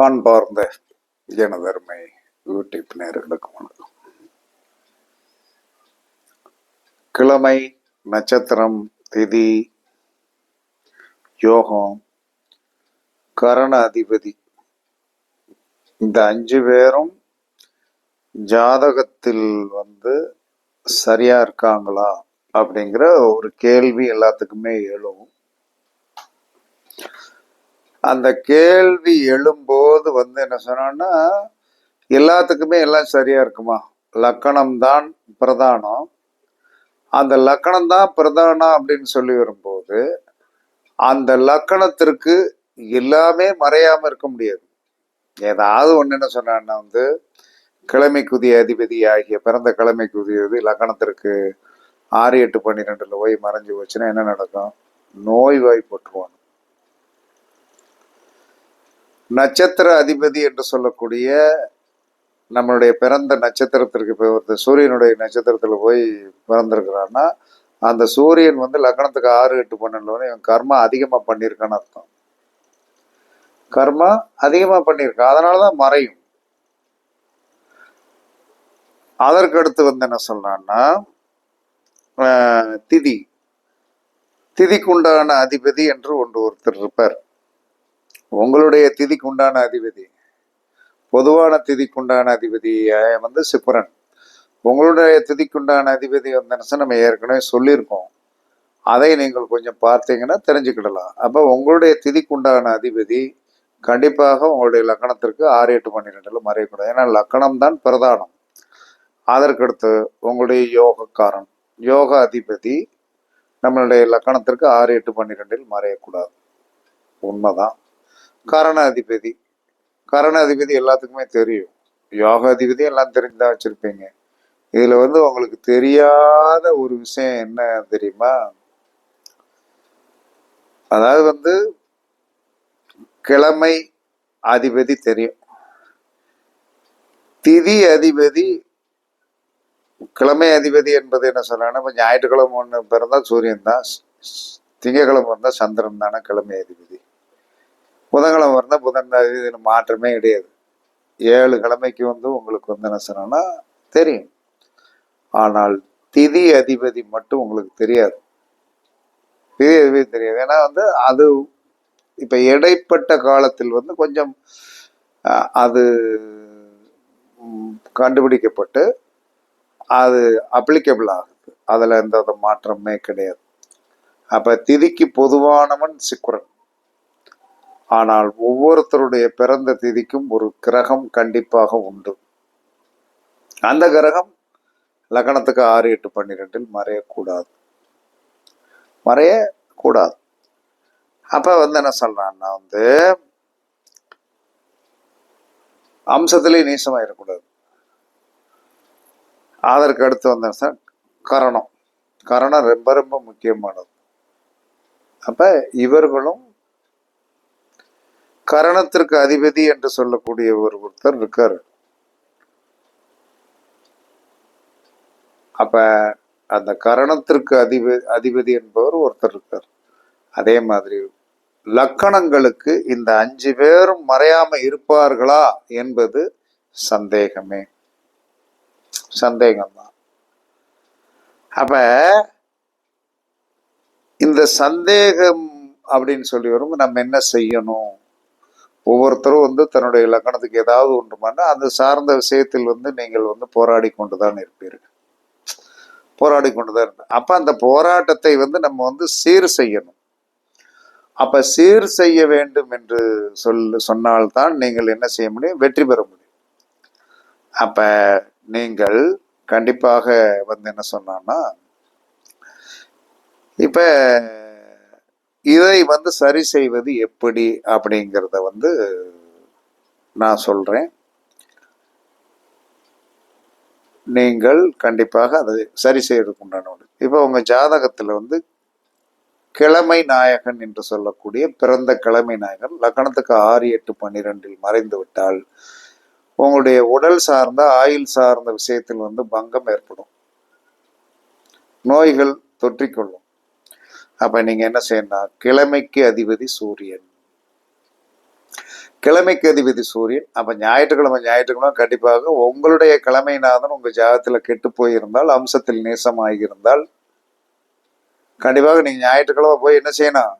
அன்பார்ந்த ஜனதர்மை யூடியூப் நேர்களுக்கு வணக்கம். கிழமை நட்சத்திரம் திதி யோகம் கரண அதிபதி. இந்த அஞ்சு பேரும் ஜாதகத்தில் வந்து சரியா இருக்காங்களா அப்படிங்கிற ஒரு கேள்வி எல்லாத்துக்குமே எழும். அந்த கேள்வி எழும்போது வந்து என்ன சொன்னோன்னா எல்லாத்துக்குமே எல்லாம் சரியா இருக்குமா? லக்கணம் தான் பிரதானம். அந்த லக்கணம் தான் பிரதானம் அப்படின்னு சொல்லி வரும்போது அந்த லக்கணத்திற்கு எல்லாமே மறையாம இருக்க முடியாது. ஏதாவது ஒன்று என்ன சொன்னான்னா வந்து கிழமை குதிய அதிபதி ஆகிய பிறந்த கிழமை குதியது லக்கணத்திற்கு ஆறு எட்டு பன்னிரெண்டுல போய் மறைஞ்சு போச்சுன்னா என்ன நடக்கும்? நோய் வாய்ப்பட்டுருவான் நட்சத்திர அதிபதி என்று சொல்லக்கூடிய நம்மளுடைய பிறந்த நட்சத்திரத்திற்கு இப்போ ஒருத்தர் சூரியனுடைய நட்சத்திரத்தில் போய் பிறந்திருக்கிறான்னா அந்த சூரியன் வந்து லக்னத்துக்கு ஆறு எட்டு பன்னெண்டுல இவன் கர்மா அதிகமாக பண்ணியிருக்கான்னு அர்த்தம். கர்மா அதிகமாக பண்ணியிருக்கான் அதனால தான் மறையும். அதற்கு அடுத்து வந்து என்ன சொல்றான்னா திதி. திதிக்குண்டான அதிபதி என்று ஒன்று ஒருத்தர் இருப்பார். உங்களுடைய திதிக்குண்டான அதிபதி. பொதுவான திதிக்குண்டான அதிபதி வந்து சிப்புரன் உங்களுடைய திதிக்குண்டான அதிபதி வந்து நம்ம ஏற்கனவே சொல்லியிருக்கோம். அதை நீங்கள் கொஞ்சம் பார்த்தீங்கன்னா தெரிஞ்சுக்கிடலாம். அப்போ உங்களுடைய திதிக்குண்டான அதிபதி கண்டிப்பாக உங்களுடைய லக்கணத்திற்கு ஆறு எட்டு பன்னிரெண்டில் மறையக்கூடாது. ஏன்னா லக்கணம் தான் பிரதானம். அதற்கடுத்து உங்களுடைய யோகக்காரன் யோக அதிபதி நம்மளுடைய லக்கணத்திற்கு ஆறு எட்டு பன்னிரெண்டில் மறையக்கூடாது. உண்மைதான். கரணாதிபதி. கரணாதிபதி கரண அதிபதி எல்லாத்துக்குமே தெரியும். யோகாதிபதி எல்லாம் தெரிஞ்சுதான் வச்சிருப்பீங்க. இதுல வந்து உங்களுக்கு தெரியாத ஒரு விஷயம் என்ன தெரியுமா? அதாவது வந்து கிழமை அதிபதி தெரியும். திதி அதிபதி கிழமை அதிபதி என்பது என்ன சொல்றாங்கன்னா இப்போ ஞாயிற்றுக்கிழமை ஒன்று பிறந்தா சூரியன் தான் திங்கக்கிழமை இருந்தால் சந்திரன் தானே கிழமை அதிபதி. புதன்கிழமை இருந்தால் புதன் இதில் மாற்றமே கிடையாது. ஏழு கிழமைக்கு வந்து உங்களுக்கு வந்து என்ன சொன்னா தெரியும். ஆனால் திதி அதிபதி மட்டும் உங்களுக்கு தெரியாது. திதி அதிபதி தெரியாது. ஏன்னா வந்து அது இப்போ இடைப்பட்ட காலத்தில் வந்து கொஞ்சம் அது கண்டுபிடிக்கப்பட்டு அது அப்ளிகபிள் ஆகுது. அதில் எந்த மாற்றமே கிடையாது. அப்போ திதிக்கு பொதுவானவன் சிக்குரன். ஆனால் ஒவ்வொருத்தருடைய பிறந்த திதிக்கும் ஒரு கிரகம் கண்டிப்பாக உண்டு. அந்த கிரகம் லக்னத்துக்கு ஆறு எட்டு பன்னிரெண்டில் மறையக்கூடாது. மறையக்கூடாது. அப்போ வந்து என்ன சொல்கிறான்னா வந்து அம்சத்திலே நீசமாயிடக்கூடாது அதற்கு அடுத்து வந்து சார் கரணம். கரணம் ரொம்ப ரொம்ப முக்கியமானது. அப்போ இவர்களும் கரணத்திற்கு அதிபதி என்று சொல்லக்கூடிய ஒரு ஒருத்தர் இருக்கார். அப்ப அந்த கரணத்திற்கு அதிபதி அதிபதி என்பவர் ஒருத்தர் இருக்கார். அதே மாதிரி லக்கணங்களுக்கு இந்த அஞ்சு பேரும் மறையாம இருப்பார்களா என்பது சந்தேகமே. சந்தேகம்தான். அப்ப இந்த சந்தேகம் அப்படின்னு சொல்லி வரும் நம்ம என்ன செய்யணும்? ஒவ்வொருத்தரும் வந்து தன்னுடைய லக்கணத்துக்கு ஏதாவது ஒன்று பண்ண அது சார்ந்த விஷயத்தில் வந்து நீங்கள் வந்து போராடி கொண்டுதான் இருப்பீர்கள். போராடி கொண்டு தான் இருப்பீங்க அப்போ அந்த போராட்டத்தை வந்து நம்ம வந்து சீர் செய்யணும். அப்போ சீர் செய்ய வேண்டும் என்று சொல் சொன்னால்தான் நீங்கள் என்ன செய்ய முடியும்? வெற்றி பெற முடியும். அப்போ நீங்கள் கண்டிப்பாக வந்து என்ன சொன்னான்னா இப்போ இதை வந்து சரி செய்வது எப்படி அப்படிங்கிறத வந்து நான் சொல்கிறேன் நீங்கள் கண்டிப்பாக அதை சரி செய்யறதுக்கு உண்டான ஒன்று இப்போ உங்கள் ஜாதகத்தில் வந்து கிழமை நாயகன் என்று சொல்லக்கூடிய பிறந்த கிழமை நாயகன் லக்கணத்துக்கு ஆறு எட்டு பன்னிரெண்டில் மறைந்து விட்டால் உங்களுடைய உடல் சார்ந்த ஆயுள் சார்ந்த விஷயத்தில் வந்து பங்கம் ஏற்படும். நோய்கள் தொற்றிக்கொள்ளும். அப்போ நீங்க என்ன செய்யணும் கிழமைக்கு அதிபதி சூரியன். கிழமைக்கு அதிபதி சூரியன். அப்போ ஞாயிற்றுக்கிழமை ஞாயிற்றுக்கிழமை கண்டிப்பாக உங்களுடைய கிழமைநாதன் உங்கள் ஜாதகத்துல கெட்டு போயிருந்தால் அம்சத்தில் நேசமாகியிருந்தால் கண்டிப்பாக நீங்க ஞாயிற்றுக்கிழமை போய் என்ன செய்யணும்?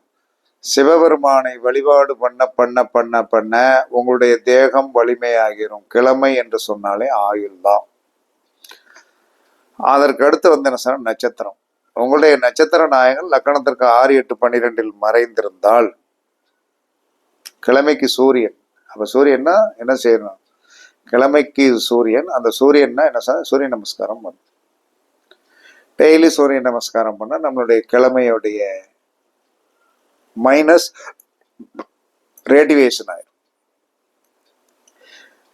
சிவபெருமானை வழிபாடு பண்ண பண்ண பண்ண பண்ண உங்களுடைய தேகம் வலிமையாகிரும். கிழமை என்று சொன்னாலே ஆயுள் தான் அதற்கு அடுத்து வந்து என்ன சார் நட்சத்திரம். உங்களுடைய நட்சத்திர நாயகன் லக்கணத்திற்கு ஆறு எட்டு பன்னிரெண்டில் மறைந்திருந்தால் கிழமைக்கு சூரியன். அப்ப சூரியன்னா என்ன செய்யணும்? கிழமைக்கு சூரியன். அந்த சூரியன்னா என்ன சார் சூரிய நமஸ்காரம் பண்ணும். டெய்லி சூரிய நமஸ்காரம் பண்ணால் நம்மளுடைய கிழமையுடைய மைனஸ் ரேடிவேஷன் ஆயிடும்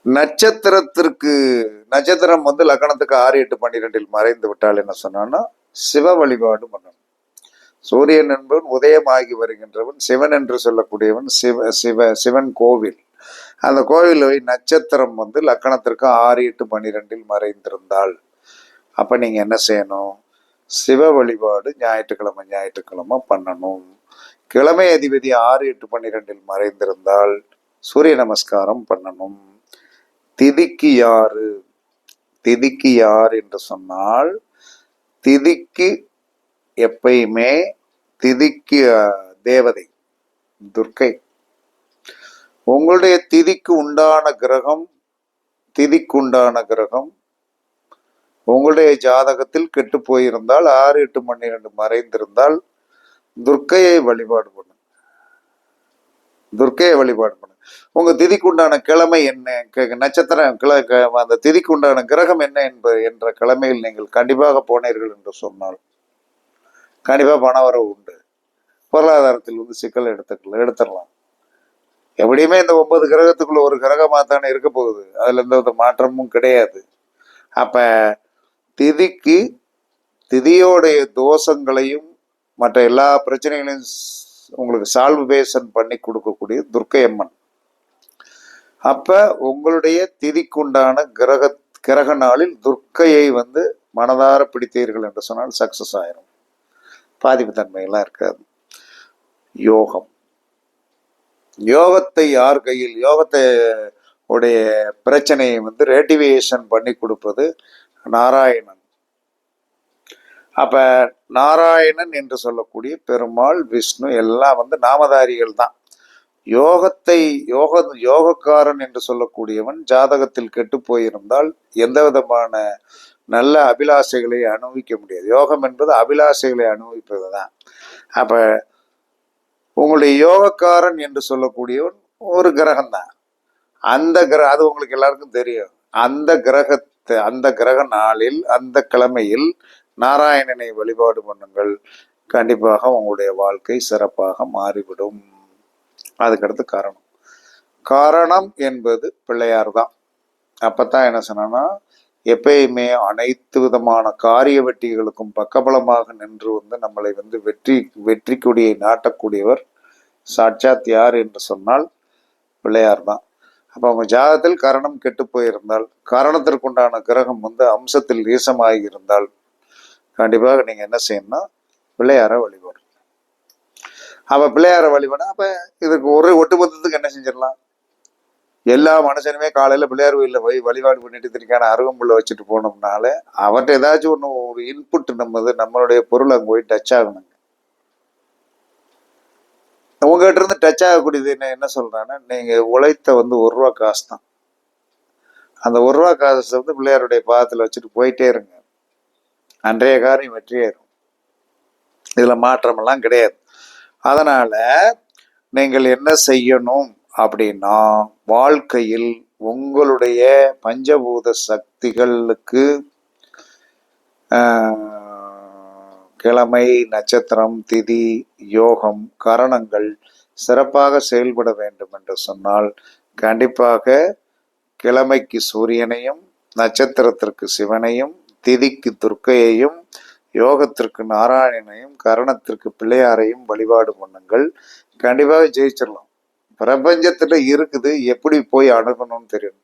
நட்சத்திரத்திற்கு நட்சத்திரம் வந்து லக்கணத்துக்கு ஆறு எட்டு பன்னிரெண்டில் மறைந்து விட்டால் என்ன சொன்னான்னா சிவ வழிபாடு பண்ணணும். சூரியன் என்பவன் உதயமாகி வருகின்றவன் சிவன் என்று சொல்லக்கூடியவன் சிவ சிவ சிவன் கோவில். அந்த கோவிலை நட்சத்திரம் வந்து லக்கணத்திற்கு ஆறு எட்டு பன்னிரெண்டில் மறைந்திருந்தாள். அப்ப நீங்க என்ன செய்யணும்? சிவ வழிபாடு ஞாயிற்றுக்கிழமை ஞாயிற்றுக்கிழமை பண்ணணும். கிழமை அதிபதி ஆறு எட்டு பன்னிரெண்டில் மறைந்திருந்தால் சூரிய நமஸ்காரம் பண்ணணும். திதிக்கு யாரு? திதிக்கு யார் என்று சொன்னால் திதிக்கு எப்பயுமே திதிக்கு தேவதை துர்க்கை. உங்களுடைய திதிக்கு உண்டான கிரகம் திதிக்கு உண்டான கிரகம் உங்களுடைய ஜாதகத்தில் கெட்டு போயிருந்தால் ஆறு எட்டு பன்னிரெண்டு மறைந்திருந்தால் துர்க்கையை வழிபாடு பண்ணுங்க துர்க்கையை வழிபாடு பண்ணு உங்க திதிக்கு உண்டான கிழமை என்ன? நட்சத்திரம் கிழ அந்த திதிக்கு உண்டான கிரகம் என்ன என்பது என்ற கிழமையில் நீங்கள் கண்டிப்பாக போனீர்கள் என்று சொன்னால் கண்டிப்பா பண வரவு உண்டு. பொருளாதாரத்தில் வந்து சிக்கல் எடுத்துக்கலாம் எடுத்துடலாம். எப்படியுமே இந்த ஒன்பது கிரகத்துக்குள்ள ஒரு கிரகமாக தானே இருக்க போகுது. அதுல எந்த வித மாற்றமும் கிடையாது. அப்ப திதிக்கு திதியோடைய தோஷங்களையும் மற்ற எல்லா பிரச்சனைகளையும் உங்களுக்கு சால்வேஷன் பண்ணி கொடுக்கக்கூடிய துர்க்கை அம்மன் அப்ப உங்களுடைய திதிக்குண்டான கிரக கிரக நாளில் துர்க்கையை வந்து மனதார பிடித்தீர்கள் என்று சொன்னால் சக்சஸ் ஆயிரும். பாதிப்பு தன்மையெல்லாம் இருக்காது. யோகம். யோகத்தை யார் கையில் யோகத்தை உடைய பிரச்சனையை வந்து ரேட்டிவேஷன் பண்ணி கொடுப்பது நாராயணன். அப்ப நாராயணன் என்று சொல்லக்கூடிய பெருமாள் விஷ்ணு எல்லாம் வந்து நாமதாரிகள் தான். யோகத்தை யோக யோகக்காரன் என்று சொல்லக்கூடியவன் ஜாதகத்தில் கெட்டு போயிருந்தால் எந்த விதமான நல்ல அபிலாசைகளை அனுபவிக்க முடியாது. யோகம் என்பது அபிலாசைகளை அனுபவிப்பது தான் அப்ப உங்களுடைய யோகக்காரன் என்று சொல்லக்கூடியவன் ஒரு கிரகம் தான் அந்த கிரக அது உங்களுக்கு எல்லாருக்கும் தெரியும். அந்த கிரகத்தை அந்த கிரக நாளில் அந்த கிழமையில் நாராயணனை வழிபாடு பண்ணுங்கள். கண்டிப்பாக உங்களுடைய வாழ்க்கை சிறப்பாக மாறிவிடும். அதுக்கடுத்து காரணம். காரணம் என்பது பிள்ளையார் தான் அப்பதான் என்ன சொன்னா எப்பயுமே அனைத்து விதமான காரிய வெட்டிகளுக்கும் பக்கபலமாக நின்று வந்து நம்மளை வந்து வெற்றி வெற்றி கொடியை நாட்டக்கூடியவர் சாட்சாத் யார் என்று சொன்னால் பிள்ளையார் தான் அப்போ அவங்க ஜாதத்தில் கரணம் கெட்டு போயிருந்தால் காரணத்திற்குண்டான கிரகம் வந்து அம்சத்தில் ஈசமாகி இருந்தால் கண்டிப்பாக நீங்கள் என்ன செய்யணும்னா பிள்ளையாரை வழிபடும் அப்போ பிள்ளையாரை வழிபாடு அப்ப இதுக்கு ஒரு ஒட்டுமொத்தத்துக்கு என்ன செஞ்சிடலாம்? எல்லா மனுஷனுமே காலையில பிள்ளையார் கோயில்ல போய் வழிபாடு பண்ணிட்டு திருக்கான அருகம்புள்ள வச்சுட்டு போனோம்னால அவர்கிட்ட ஏதாச்சும் ஒன்று ஒரு இன்புட் நம்ம நம்மளுடைய பொருள் அங்கே போய் டச் ஆகணுங்க. உங்ககிட்ட இருந்து டச் ஆகக்கூடியது என்ன என்ன சொல்றாங்கன்னா நீங்க உழைத்த வந்து ஒரு ரூபா காசு தான் அந்த ஒரு ரூபா காசை வந்து பிள்ளையாருடைய பாதத்தில் வச்சுட்டு போயிட்டே இருங்க. அன்றைய காரியம் வெற்றியாயிரும் இதுல மாற்றமெல்லாம் கிடையாது. அதனால் நீங்கள் என்ன செய்யணும் அப்படின்னா வாழ்க்கையில் உங்களுடைய பஞ்சபூத சக்திகளுக்கு கிழமை நட்சத்திரம் திதி யோகம் கரணங்கள் சிறப்பாக செயல்பட வேண்டும் என்று சொன்னால் கண்டிப்பாக கிழமைக்கு சூரியனையும் நட்சத்திரத்திற்கு சிவனையும் திதிக்கு துர்க்கையையும் யோகத்திற்கு நாராயணனையும் கரணத்திற்கு பிள்ளையாரையும் வழிபாடு பண்ணுங்கள். கண்டிப்பாக ஜெயிச்சிடலாம். பிரபஞ்சத்துல இருக்குது எப்படி போய் அணுகணும்னு தெரியணும்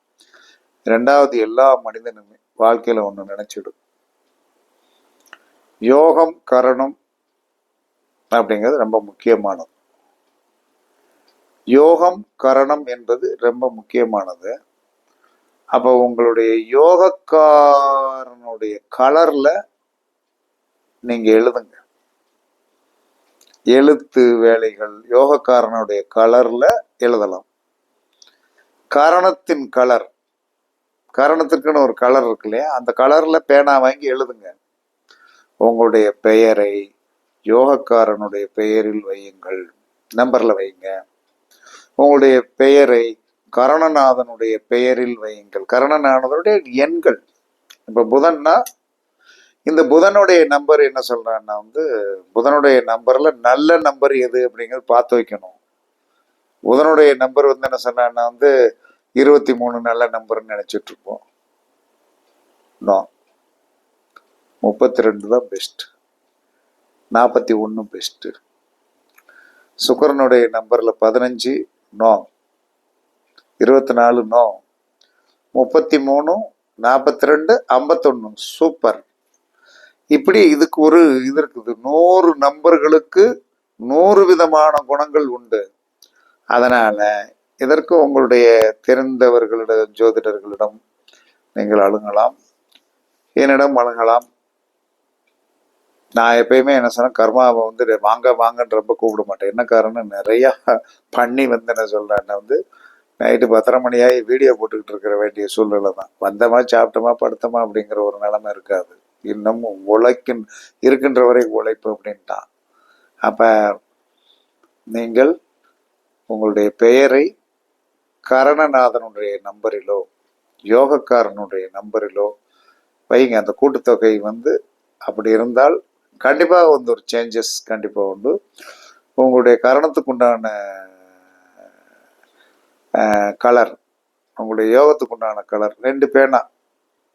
ரெண்டாவது எல்லா மனிதனுமே வாழ்க்கையில ஒண்ணு நினைச்சிடும் யோகம் கரணம் அப்படிங்கிறது ரொம்ப முக்கியமானது. யோகம் கரணம் என்பது ரொம்ப முக்கியமானது. அப்போ உங்களுடைய யோகக்காரனுடைய கலர்ல நீங்க எழுதுங்க. எழுத்து வேலைகள் யோகக்காரனுடைய கலர்ல எழுதலாம். கரணத்தின் கலர். கரணத்திற்குன்னு ஒரு கலர் இருக்கு இல்லையா? அந்த கலர்ல பேனா வாங்கி எழுதுங்க. உங்களுடைய பெயரை யோகக்காரனுடைய பெயரில் வையுங்கள். நம்பர்ல வைங்க. உங்களுடைய பெயரை கரணநாதனுடைய பெயரில் வையுங்கள். கரணநாதனுடைய எண்கள். இப்ப புதன்னா இந்த புதனுடைய நம்பர் என்ன சொல்கிறேன்னா வந்து புதனுடைய நம்பரில் நல்ல நம்பர் எது அப்படிங்கிறது பார்த்து வைக்கணும். புதனுடைய நம்பர் வந்து என்ன சொன்னான்னா வந்து இருபத்தி மூணு நல்ல நம்பர்னு நினச்சிட்ருப்போம். நோ. முப்பத்தி ரெண்டு தான் பெஸ்ட் நாற்பத்தி ஒன்று பெஸ்ட்டு சுக்கரனுடைய நம்பரில் பதினஞ்சு நோ. இருபத்தி நாலு நோ. முப்பத்தி மூணு நாற்பத்தி ரெண்டு ஐம்பத்தொன்று சூப்பர். இப்படி இதுக்கு ஒரு இது இருக்குது. நூறு நம்பர்களுக்கு நூறு விதமான குணங்கள் உண்டு. அதனால இதற்கு உங்களுடைய தெரிந்தவர்களிடம் ஜோதிடர்களிடம் நீங்கள் அழுங்கலாம். என்னிடம் அழுங்கலாம். நான் எப்பயுமே என்ன சொன்னேன் கர்மாவை வந்து வாங்க வாங்கன்னு ரொம்ப கூப்பிட மாட்டேன். என்ன காரணம் நிறையா பண்ணி வந்து என்ன சொல்கிறேன் வந்து நைட்டு பத்தரை மணியாகி வீடியோ போட்டுக்கிட்டு இருக்கிற வேண்டிய சூழ்நிலை தான் வந்தமா சாப்பிட்டோமா படுத்தோமா அப்படிங்கிற ஒரு நிலைமை இருக்காது. இன்னமும் உழைக்கின் இருக்கின்ற வரை உழைப்பு அப்படின்ட்டான் அப்போ நீங்கள் உங்களுடைய பெயரை கரணநாதனுடைய நம்பரிலோ யோகக்காரனுடைய நம்பரிலோ வைங்க. அந்த கூட்டுத்தொகை வந்து அப்படி இருந்தால் கண்டிப்பாக வந்து ஒரு சேஞ்சஸ் கண்டிப்பாக உண்டு. உங்களுடைய கரணத்துக்கு உண்டான கலர் உங்களுடைய யோகத்துக்கு உண்டான கலர் ரெண்டு பேனா.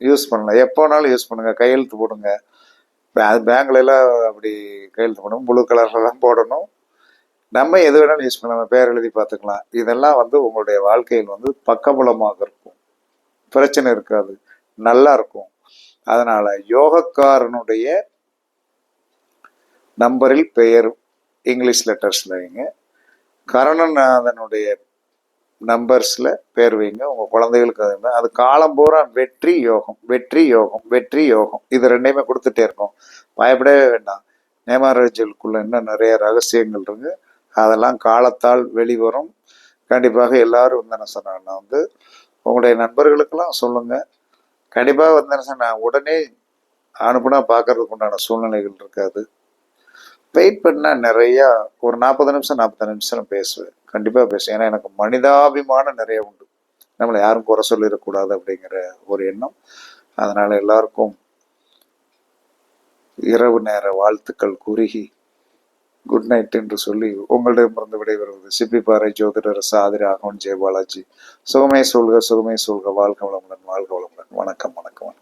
யூஸ் பண்ணலாம். எப்போனாலும் யூஸ் பண்ணுங்கள் கையெழுத்து போடுங்க. அது பேங்க்ல எல்லாம் அப்படி கையெழுத்து போடணும். ப்ளூ கலர்லாம் போடணும். நம்ம எது வேணாலும் யூஸ் பண்ணலாம். பேர் எழுதி பார்த்துக்கலாம். இதெல்லாம் வந்து உங்களுடைய வாழ்க்கையில் வந்து பக்கபலமாக இருக்கும் பிரச்சனை இருக்காது. நல்லா இருக்கும் அதனால் யோகக்காரனுடைய நம்பரில் பெயர் இங்கிலீஷ் லெட்டர்ஸில் வைங்க. கரணநாதனுடைய நம்பர்ஸில் பேர் வைங்க. உங்கள் குழந்தைகளுக்கு அது அது காலம் பூரா வெற்றி யோகம் வெற்றி யோகம் வெற்றி யோகம். இது ரெண்டையுமே கொடுத்துட்டே இருக்கும். பயப்படவே வேண்டாம். நேமாரஜலுக்குள்ள இன்னும் நிறைய ரகசியங்கள் இருக்கு. அதெல்லாம் காலத்தால் வெளிவரும். கண்டிப்பாக எல்லாரும் வந்து என்ன சொன்னாங்கன்னா வந்து உங்களுடைய நண்பர்களுக்கெல்லாம் சொல்லுங்கள் கண்டிப்பாக வந்து என்ன சொன்ன உடனே அனுப்புனா பார்க்கறதுக்கு உண்டான சூழ்நிலைகள் இருக்காது. வெயிட் பண்ணால் நிறையா ஒரு நாற்பது நிமிஷம் நாற்பது நிமிஷம் பேசுவேன். கண்டிப்பாக பேசுவேன். ஏன்னா எனக்கு மனிதாபிமானம் நிறைய உண்டு. நம்மளை யாரும் குறை சொல்லிடக்கூடாது அப்படிங்கிற ஒரு எண்ணம். அதனால் எல்லாருக்கும் இரவு நேர வாழ்த்துக்கள் குறுகி குட் நைட் என்று சொல்லி உங்களிடமிருந்து விடைபெறுவது சிப்பிப்பாறை ஜோதிடர் சாதிரி ராகவன் ஜெயபாலாஜி. சுகமே சொல்க சுகமே சொல்க. வாழ்க வளமுடன் வாழ்க வளமுடன். வணக்கம் வணக்கம்.